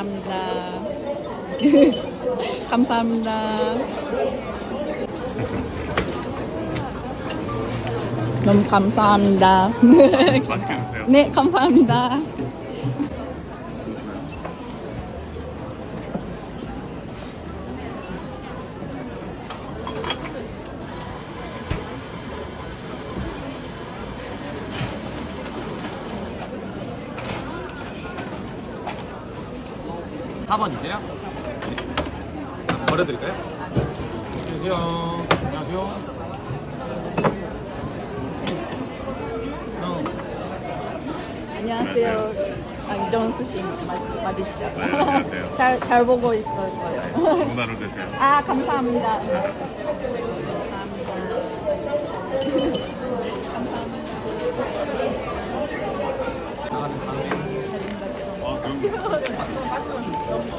감사합니다. 감사합니다. 너무 감사합니다. 맛있게 드세요. 네 감사합니다 사번이세요? 버려드릴까요? 안녕하세요. 안녕하세요. 형, 안녕하세요. 아, 이전 스시 마디 시 네, 안녕하세요. 잘, 잘 보고 있어요. 좋은 하루 되세요. 아 감사합니다. 나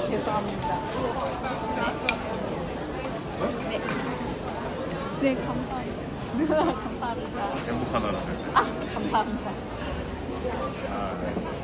죄송합니다 네, 네 감사합니다 되세요. 아 감사합니다 아, 네.